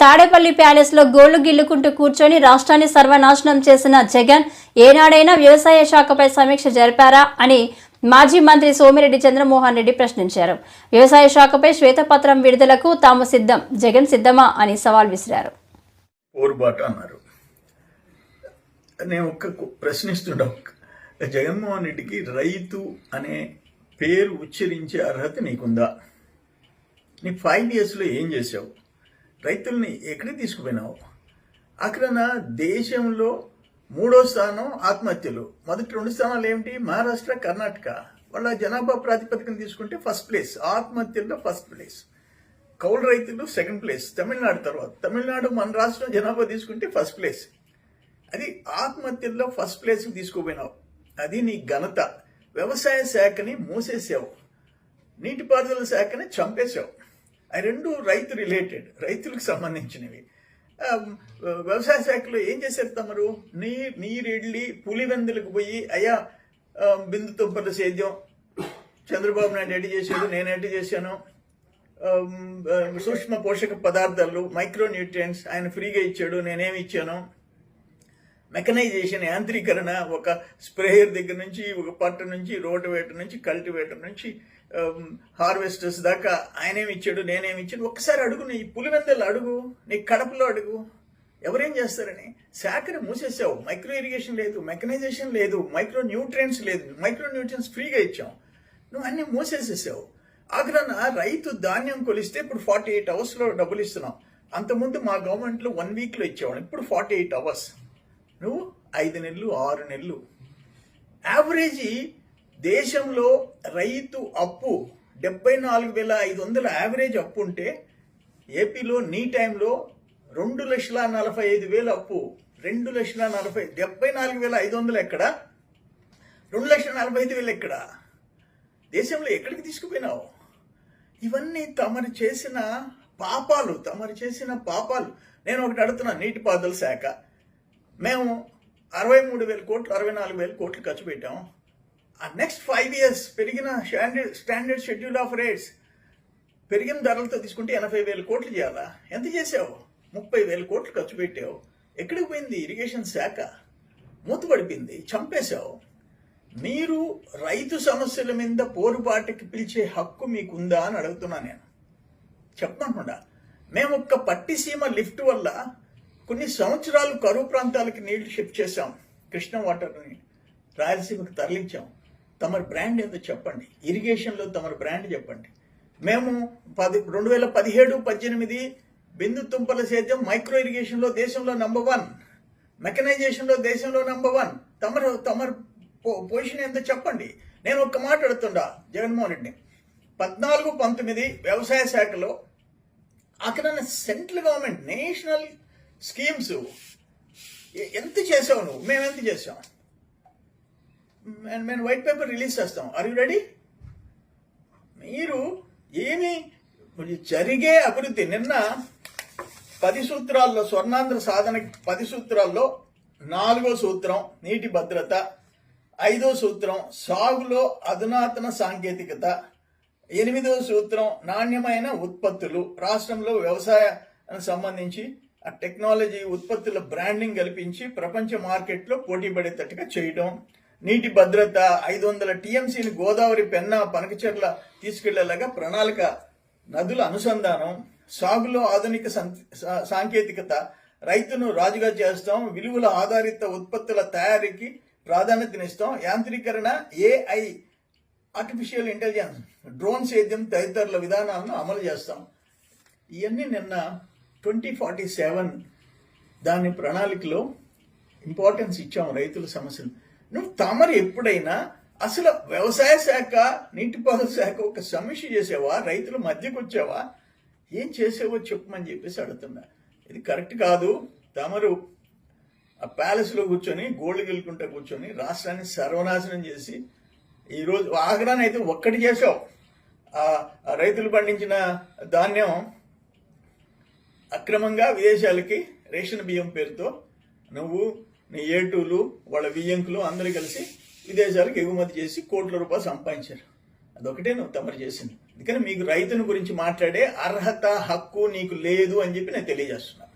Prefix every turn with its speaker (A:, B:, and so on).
A: తాడేపల్లి ప్యాలెస్లో గోళ్ళు గిల్లుకుంటూ కూర్చొని రాష్ట్రాన్ని సర్వనాశనం చేసిన జగన్ ఏనాడైనా వ్యవసాయ శాఖపై సమీక్ష జరిపారా అని మాజీ మంత్రి సోమిరెడ్డి చంద్రమోహన్ రెడ్డి ప్రశ్నించారు. వ్యవసాయ శాఖపై శ్వేతపత్రం విడుదలకు తాము సిద్ధం జగన్ సిద్ధమా అని సవాల్ విసిరారు.
B: అన్నారు. నేను ఒక్క కు- ప్రశ్నిస్తుండ జగన్మోహన్ రెడ్డికి రైతు అనే పేరు ఉచ్చరించే అర్హత నీకుందా? నీ ఫైవ్ ఇయర్స్లో ఏం చేసావు? రైతుల్ని ఎక్కడికి తీసుకుపోయినావు? అక్కడ దేశంలో మూడో స్థానం ఆత్మహత్యలు. మొదటి రెండు స్థానాలు ఏమిటి? మహారాష్ట్ర కర్ణాటక. వాళ్ళ జనాభా ప్రాతిపదికన తీసుకుంటే ఫస్ట్ ప్లేస్ ఆత్మహత్యల్లో ఫస్ట్ ప్లేస్ కౌలు రైతులు సెకండ్ ప్లేస్ తమిళనాడు తర్వాత. తమిళనాడు మన రాష్ట్రం జనాభా తీసుకుంటే ఫస్ట్ ప్లేస్ అది ఆత్మహత్యల్లో ఫస్ట్ ప్లేస్ తీసుకుపోయినావు. అది నీ ఘనత. వ్యవసాయ శాఖని మూసేసావు. నీటిపారుదల శాఖని చంపేశావు. అవి రెండు రైతు రిలేటెడ్ రైతులకు సంబంధించినవి. వ్యవసాయ శాఖలో ఏం చేశారు తమరు? నీ నీరెళ్ళి పులివెందులకు పోయి అయ్యా బిందు తుంపల సేద్యం చంద్రబాబు నాయుడు ఎడ్డి చేశాడు నేను ఎడ్డి చేశాను? సూక్ష్మ పోషక పదార్థాలు మైక్రో న్యూట్రియంట్స్ ఆయన ఫ్రీగా ఇచ్చాడు నేనేమి ఇచ్చాను? మెకనైజేషన్ యాంత్రీకరణ ఒక స్ప్రేయర్ దగ్గర నుంచి ఒక పట్టు నుంచి రోటివేటర్ నుంచి కల్టివేటర్ నుంచి హార్వెస్టర్స్ దాకా ఆయనేమి ఇచ్చాడు నేనేమి ఇచ్చాడు. ఒక్కసారి అడుగు నీ పులివెందలు అడుగు నీ కడపలో అడుగు. ఎవరేం చేస్తారని? శాఖను మూసేసావు. మైక్రో ఇరిగేషన్ లేదు మెకనైజేషన్ లేదు మైక్రో న్యూట్రియన్స్ లేదు. మైక్రో న్యూట్రియన్స్ ఫ్రీగా ఇచ్చాం. నువ్వు అన్నీ మూసేసేసావు. ఆగ్రహణ రైతు ధాన్యం కొలిస్తే ఇప్పుడు ఫార్టీ ఎయిట్ అవర్స్లో డబ్బులు ఇస్తున్నాం. అంతకుముందు మా గవర్నమెంట్లో వన్ వీక్లో ఇచ్చేవాడు ఇప్పుడు ఫార్టీ ఎయిట్ అవర్స్. ఐదు నెలలు ఆరు నెలలు. యావరేజీ దేశంలో రైతు అప్పు డెబ్బై నాలుగు వేల ఐదు వందల యావరేజ్ అప్పు ఉంటే ఏపీలో నీ టైంలో రెండు లక్షల నలభై ఐదు వేల అప్పు. రెండు లక్షల నలభై డెబ్బై నాలుగు వేల ఐదు వందలు ఎక్కడ? రెండు లక్షల నలభై ఐదు వేలు ఎక్కడ? దేశంలో ఎక్కడికి తీసుకుపోయినావు? ఇవన్నీ తమరు చేసిన పాపాలు తమరు చేసిన పాపాలు. నేను ఒకటి అడుగుతున్నా నీటిపారుదల శాఖ. మేము అరవై మూడు వేల కోట్లు అరవై నాలుగు వేల కోట్లు ఖర్చు పెట్టాం. ఆ నెక్స్ట్ ఫైవ్ ఇయర్స్ పెరిగిన standard standard schedule of rates పెరిగిన ధరలతో తీసుకుంటే ఎనభై వేల కోట్లు చేయాలా? ఎంత చేసావు? ముప్పై వేల కోట్లు ఖర్చు పెట్టావు. ఎక్కడికి పోయింది? ఇరిగేషన్ శాఖ. మూతపడిపోయింది చంపేశావు. మీరు రైతు సమస్యల మీద పోరుబాటుకి పిలిచే హక్కు మీకుందా అని అడుగుతున్నా నేను. చెప్పకుండా మేము ఒక్క పట్టిసీమ లిఫ్ట్ వల్ల కొన్ని సంవత్సరాలు కరువు ప్రాంతాలకి నీళ్ళు షిఫ్ట్ చేశాం. కృష్ణ వాటర్ని రాయలసీమకు తరలించాం. తమరి బ్రాండ్ ఏదో చెప్పండి. ఇరిగేషన్లో తమరి బ్రాండ్ చెప్పండి. మేము పది రెండు వేల పదిహేడు పద్దెనిమిది బిందు తుంపల సేద్యం మైక్రో ఇరిగేషన్లో దేశంలో నంబర్ వన్. మెకనైజేషన్లో దేశంలో నంబర్ వన్. తమరు తమరు పొజిషన్ ఏందో చెప్పండి. నేను ఒక్క మాట అడుగుతుండా జగన్మోహన్ రెడ్డిని. పద్నాలుగు పంతొమ్మిది వ్యవసాయ శాఖలో అక్కడ సెంట్రల్ గవర్నమెంట్ నేషనల్ స్కీమ్స్ ఎంత చేసావు నువ్వు? మేము ఎంత చేసాం మేము- మేము వైట్ పేపర్ రిలీజ్ చేస్తాం. ఆర్ యు రెడీ మీరు ఏమి జరిగే అభివృద్ధి. నిన్న పది సూత్రాల్లో స్వర్ణాంధ్ర సాధన పది సూత్రాల్లో నాలుగో సూత్రం నీటి భద్రత ఐదో సూత్రం సాగులో అధునాతన సాంకేతికత ఎనిమిదో సూత్రం నాణ్యమైన ఉత్పత్తులు రాష్ట్రంలో వ్యవసాయానికి సంబంధించి టెక్నాలజీ ఉత్పత్తుల బ్రాండింగ్ కల్పించి ప్రపంచ మార్కెట్లో పోటీ పడేటట్టుగా చేయడం నీటి భద్రత ఐదు వందల టీఎంసీని గోదావరి పెన్నా పనకచెర్ల తీసుకెళ్ళేలాగా ప్రణాళిక నదుల అనుసంధానం సాగులో ఆధునిక సం- సా- సాంకేతికత రైతును రాజుగా చేస్తాం విలువల ఆధారిత ఉత్పత్తుల తయారీకి ప్రాధాన్యతనిస్తాం యాంత్రీకరణ ఏఐ ఆర్టిఫిషియల్ ఇంటెలిజెన్స్ డ్రోన్ సేద్యం తదితరుల విధానాలను అమలు చేస్తాం. ఇవన్నీ నిన్న ట్వంటీ ఫార్టీ సెవెన్ దాని ప్రణాళికలో ఇంపార్టెన్స్ ఇచ్చాము రైతుల సమస్యలు. నువ్వు తమరు ఎప్పుడైనా అసలు వ్యవసాయ శాఖ నీటిపారుదల శాఖ ఒక సమీక్ష చేసేవా? రైతుల మధ్యకు వచ్చావా ఏం చేసేవో చెప్పమని చెప్పేసి అడుగుతున్నా. ఇది కరెక్ట్ కాదు. తమరు ఆ ప్యాలెస్లో కూర్చొని గోల్డ్ గెలుకుంటా కూర్చొని రాష్ట్రాన్ని సర్వనాశనం చేసి ఈరోజు ఆగ్రాన్ని అయితే ఒక్కటి చేసావు. రైతులు పండించిన ధాన్యం అక్రమంగా విదేశాలకి రేషన్ బియ్యం పేరుతో నువ్వు నీ ఏటూలు వాళ్ళ బియ్యంకులు అందరూ కలిసి విదేశాలకు ఎగుమతి చేసి కోట్ల రూపాయలు సంపాదించారు. అదొకటే నువ్వు తమరు చేసింది. అందుకని మీకు రైతుని గురించి మాట్లాడే అర్హత హక్కు నీకు లేదు అని చెప్పి నేను తెలియజేస్తున్నాను